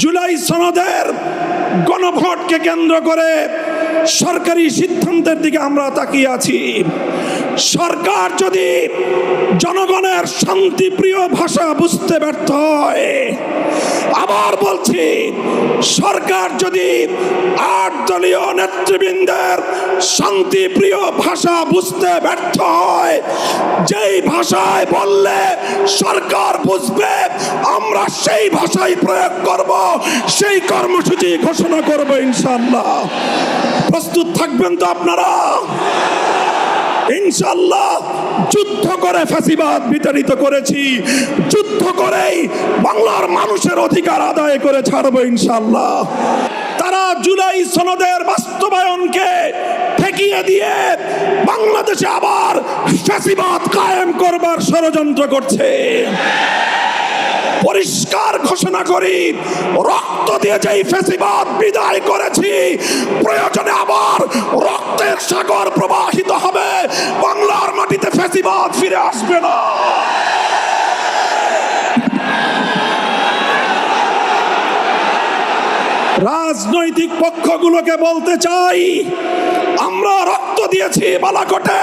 জুলাই সনদের গণভোটকে কেন্দ্র করে সরকারি সিদ্ধান্তের দিকে আমরা তাকিয়ে আছি। সরকার যদি জনগণের শান্তিপ্রিয় ভাষা বুঝতে ব্যর্থ হয়, আবার বলছি, সরকার যদি আট দলীয় নেতৃবৃন্দের শান্তিপ্রিয় ভাষা বুঝতে ব্যর্থ হয়, যেই ভাষায় বললে সরকার বুঝবে, আমরা সেই ভাষাই প্রয়োগ করব, সেই কর্মসূচি ঘোষণা করব ইনশাল্লাহ প্রস্তুত থাকবেন তো আপনারা? ইনশাল্লাহ যুদ্ধ করে ফাঁসিবাদ বিতাড়িত করেছি। যুদ্ধ করেই বাংলার মানুষের অধিকার আদায় করে ছাড়বো ইনশাল্লাহ তারা জুলাই সনদের বাস্তবায়নকে ঠেকিয়ে দিয়ে বাংলাদেশে আবার ফাঁসিবাদ কায়েম করবার ষড়যন্ত্র করছে। পরিষ্কার ঘোষণা করি, রক্ত দিয়ে যেই ফেসিবাদ বিদায় করেছি, প্রয়োজনে আবার রক্তের সাগর প্রবাহিত হবে, বাংলার মাটিতে ফেসিবাদ ফিরে আসবে না। রাজনৈতিক পক্ষগুলোকে বলতে চাই, আমরা রক্ত দিয়েছি বালাকোটে।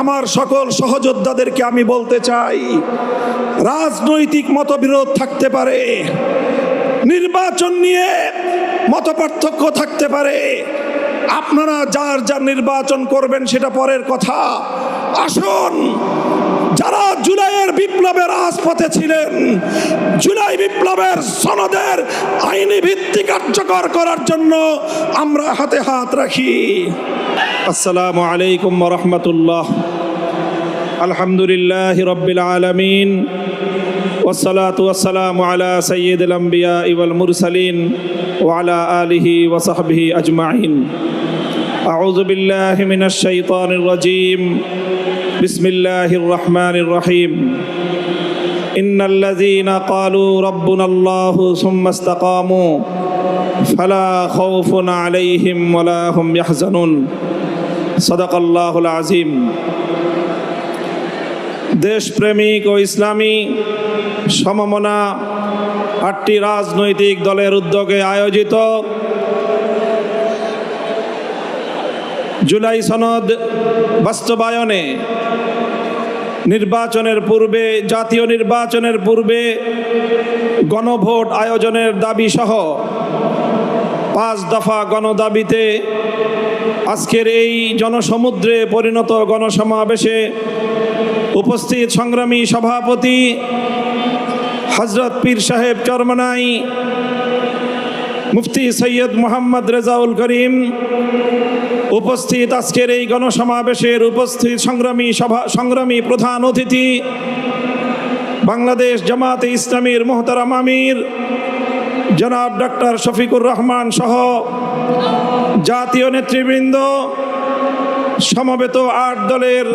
আমার সকল সহযোদ্ধাদেরকে আমি বলতে চাই, রাজনৈতিক মতবিরোধ থাকতে পারে, নির্বাচন নিয়ে মত পার্থক্য থাকতে পারে। আপনারা যার যার নির্বাচন করবেন সেটা পরের কথা। আসুন, যারা জুলাইয়ের বিপ্লবের রাজপথে ছিলেন, জুলাই বিপ্লবের সনদের আইনি ভিত্তি কার্যকর করার জন্য আমরা হাতে হাত রাখি। আসসালামু আলাইকুম রহমতুল্লাহ আলহামদুলিল্লাহ রব্বিল আলমিন والصلاة والسلام على سيد الأنبياء والمرسلين وعلى آله وصحبه أجمعين أعوذ بالله من الشيطان الرجيم بسم الله الرحمن الرحيم إن الذين قالوا ربنا الله ثم استقاموا فلا خوف عليهم ولا هم يحزنون صدق الله العظيم দেশপ্রেমিক ও ইসলামী সমমনা আটটি রাজনৈতিক দলের উদ্যোগে আয়োজিত জুলাই সনদ বাস্তবায়নে নির্বাচনের পূর্বে জাতীয় নির্বাচনের পূর্বে গণভোট আয়োজনের দাবি সহ পাঁচ দফা গণদাবিতে আজকের এই জনসমুদ্রে পরিণত গণসমাবেশে উপস্থিত সংগ্রামী সভাপতি হজরত পীর সাহেব চরমনাই, মুফতি সৈয়দ মোহাম্মদ রেজাউল করিম উপস্থিত আজকের এই গণসমাবেশের উপস্থিত সংগ্রামী সভা, সংগ্রামী প্রধান অতিথি, বাংলাদেশ জামাতে ইসলামীর মোহতারাম আমির জনাব ডক্টর শফিকুর রহমান সহ জাতীয় নেতৃবৃন্দ, সমবেত আট দলের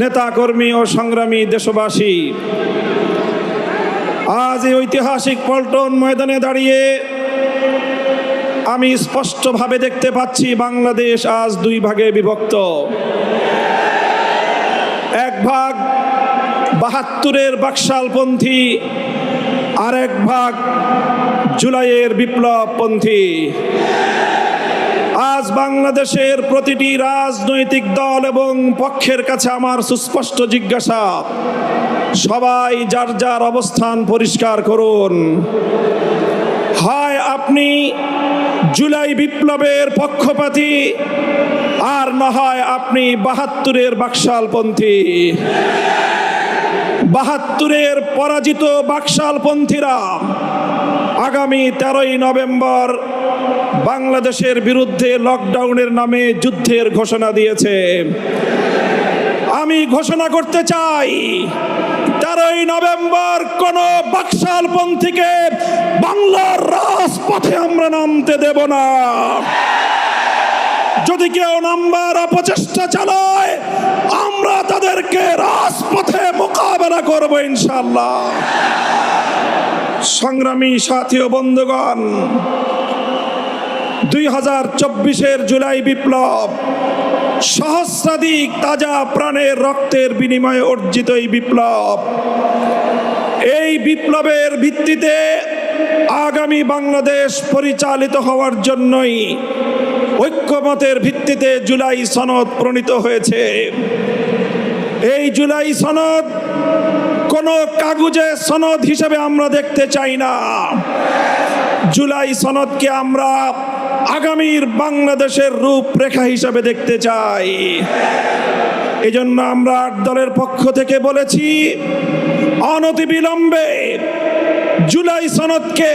নেতাকর্মী ও সংগ্রামী দেশবাসী, আজ এই ঐতিহাসিক পল্টন ময়দানে দাঁড়িয়ে আমি স্পষ্টভাবে দেখতে পাচ্ছি বাংলাদেশ আজ দুই ভাগে বিভক্ত। এক ভাগ বাহাত্তরের বাকশালপন্থী আর এক ভাগ জুলাইয়ের বিপ্লবপন্থী। আজ বাংলাদেশের প্রতিটি রাজনৈতিক দল এবং পক্ষের কাছে আমার সুস্পষ্ট জিজ্ঞাসা, সবাই যার যার অবস্থান পরিষ্কার করুন। হয়, আপনি জুলাই বিপ্লবের পক্ষপাতী, আর না হয় আপনি বাহাত্তরের বাকশালপন্থী। বাহাত্তরের পরাজিত বাকশালপন্থীরা আগামী তেরোই নভেম্বর বাংলাদেশের বিরুদ্ধে লকডাউনের নামে যুদ্ধের ঘোষণা দিয়েছে। আমি ঘোষণা করতে চাই, তেরোই নভেম্বর কোন বাকশালপন্থীকে বাংলার রাজপথে আমরা নামতে দেব না। যদি কেউ নাম্বার অপচেষ্টা চালায়, আমরা তাদেরকে রাজপথে মোকাবেলা করব ইনশাল্লাহ সংগ্রামী সাথী বন্ধুগণ, দুই হাজার চব্বিশের জুলাই বিপ্লব সহস্রাধিক তাজা প্রাণের রক্তের বিনিময়ে অর্জিত এই বিপ্লব। এই বিপ্লবের ভিত্তিতে আগামী বাংলাদেশ পরিচালিত হওয়ার জন্যই ঐক্যমতের ভিত্তিতে জুলাই সনদ প্রণীত হয়েছে। এই জুলাই সনদ কোনো কাগজে সনদ হিসেবে আমরা দেখতে চাই না। জুলাই সনদকে আমরা আগামীর বাংলাদেশের রূপরেখা হিসাবে দেখতে চাই। এই জন্য আমরা আট দলের পক্ষ থেকে বলেছি, অনতিবিলম্বে জুলাই সনদকে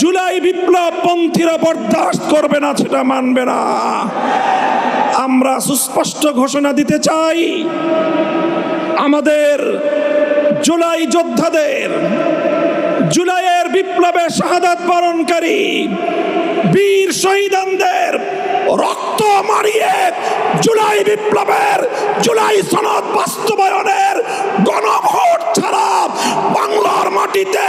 জুলাই বিপ্লব পন্থীরা বরদাস্ত করবে না, সেটা মানবে না। আমরা সুস্পষ্ট ঘোষণা দিতে চাই, আমাদের জুলাই যোদ্ধাদের, জুলাইয়ের বিপ্লবে শাহাদাত বরণকারী বীর শহীদানদের রক্ত মারিয়ে জুলাই বিপ্লবের, জুলাই সনদ বাস্তবায়নের গণভোট ছাড়া বাংলার মাটিতে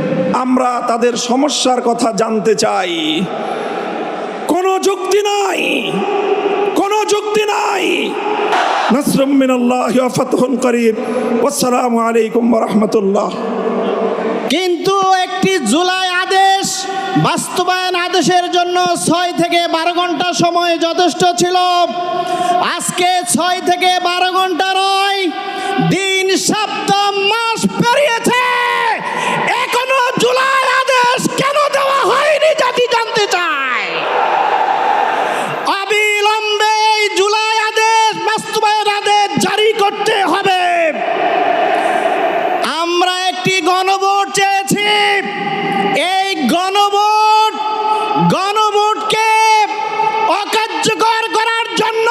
আমরা তাদের সমস্যার কথা জানতে চাই। কোনো যুক্তি নাই। কোনো যুক্তি নাই। রাহমাতুল্লাহ। কিন্তু একটি জুলাই আদেশ বাস্তবায়ন আদেশের জন্য ছয় থেকে বারো ঘণ্টা সময় যথেষ্ট ছিল। আজকে ছয় থেকে বারো ঘণ্টা নয়, দিন, সপ্তাহ, মাস পেরিয়েছে এখনও জুলাই আদেশ কেন দেওয়া হয়নি জাতি জানতে চায় অবিলম্বে এই জুলাই আদেশ বাস্তবায়ন আদেশ জারি করতে হবে আমরা একটি গণভোট চেয়েছি এই গণভোট গণভোটকে অকার্যকর করার জন্য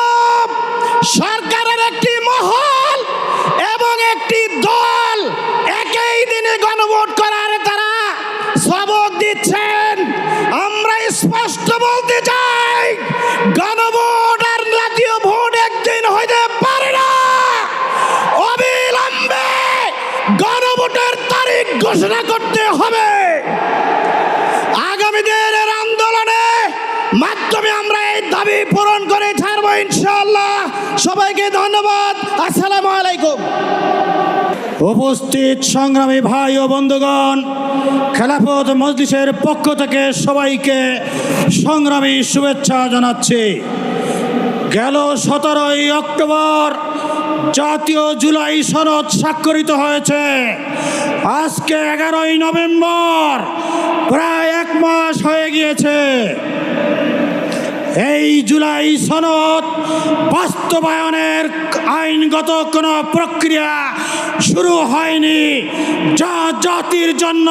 সরকারের একটি মহল এবং একটি দল একই দিনে গণভোট করার তারা সবক দিচ্ছেন আমরা স্পষ্ট বলতে চাই, গণভোট আর জাতীয় ভোট একদিন হইতে পারে না। অবিলম্বে গণভোটের তারিখ ঘোষণা করতে হবে। আগামী আন্দোলনে মাধ্যমে আমরা এই দাবি পূরণ করে ছাড়বো ইনশাআল্লাহ। সবাইকে ধন্যবাদ আসসালামু আলাইকুম উপস্থিত সংগ্রামী ভাই ও বন্ধুগণ, খেলাফত মজলিসের পক্ষ থেকে সবাইকে সংগ্রামী শুভেচ্ছা জানাচ্ছি। গেল সতেরোই অক্টোবর, জাতীয় জুলাই সনদ স্বাক্ষরিত হয়েছে। আজকে এগারোই নভেম্বর, প্রায় এক মাস হয়ে গিয়েছে। এই জুলাই সনদ বাস্তবায়নের আইনগত কোনো প্রক্রিয়া শুরু হয়নি। যা জাতির জন্য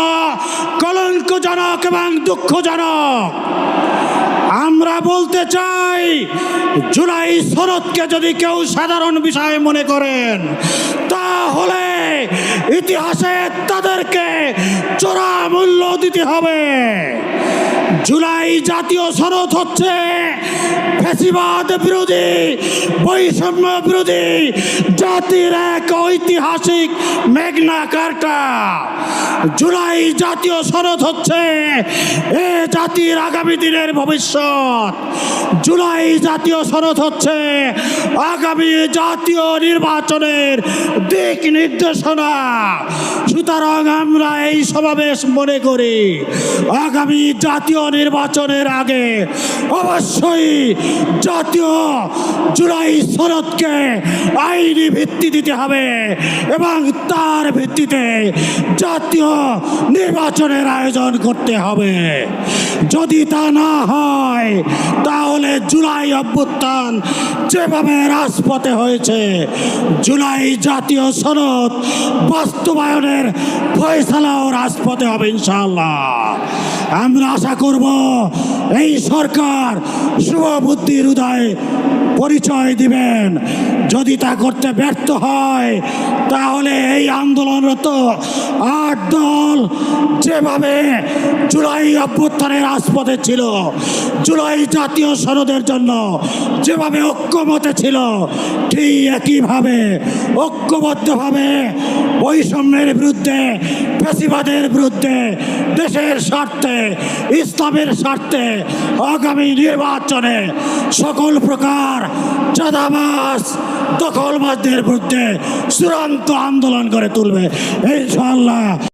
কলঙ্কজনক এবং দুঃখজনক। আমরা বলতে চাই, জুলাই শরৎকে যদি কেউ সাধারণ বিষয় মনে করেন, তাহলে ইতিহাসে তাদেরকে চোরা মূল্য দিতে হবে। জুলাই জাতীয় সনদ হচ্ছে ফেসিবাদ বিরোধী, বৈষম্য বিরোধী, জাতির এক ঐতিহাসিক মেঘনা কার্টা। জুলাই জাতীয় সনদ হচ্ছে এ জাতির আগামী দিনের ভবিষ্যৎ। জুলাই জাতীয় সনদ হচ্ছে আগামী জাতীয় নির্বাচনের দিক নির্দেশনা। সুতরাং আমরা এই সমাবেশ মনে করি, আগামী জাতীয় নির্বাচনের আগে অবশ্যই জাতীয় জুলাই শরৎকে আইনি ভিত্তি দিতে হবে এবং তার ভিত্তিতে জাতীয় নির্বাচনের আয়োজন করতে হবে। যদি তা না হয়, তাহলে জুলাই অভ্যুত্থান যেভাবে রাজপথে হয়েছে, জুলাই জাতীয় সনদ বাস্তবায়নের ফয়সালাও রাজপথে হবে ইনশাল্লাহ আমরা আশা করব এই সরকার শুভ বুদ্ধির উদয় পরিচয় দিবেন। যদি তা করতে ব্যর্থ হয়, তাহলে এই আন্দোলনরত আট দল যেভাবে জুলাই অভ্যুত্থানের রাজপথে ছিল, জুলাই জাতীয় সনদের জন্য যেভাবে ঐক্যমতে ছিল, ঠিক একইভাবে ঐক্যবদ্ধভাবে বৈষম্যের বিরুদ্ধে ফেসিবাদের বিরুদ্ধে, দেশের স্বার্থে, ইসলামের স্বার্থে আগামী নির্বাচনে সকল প্রকার চাঁদাবাস দখলবাসদের বিরুদ্ধে চূড়ান্ত আন্দোলন করে তুলবে। ইনশাআল্লাহ।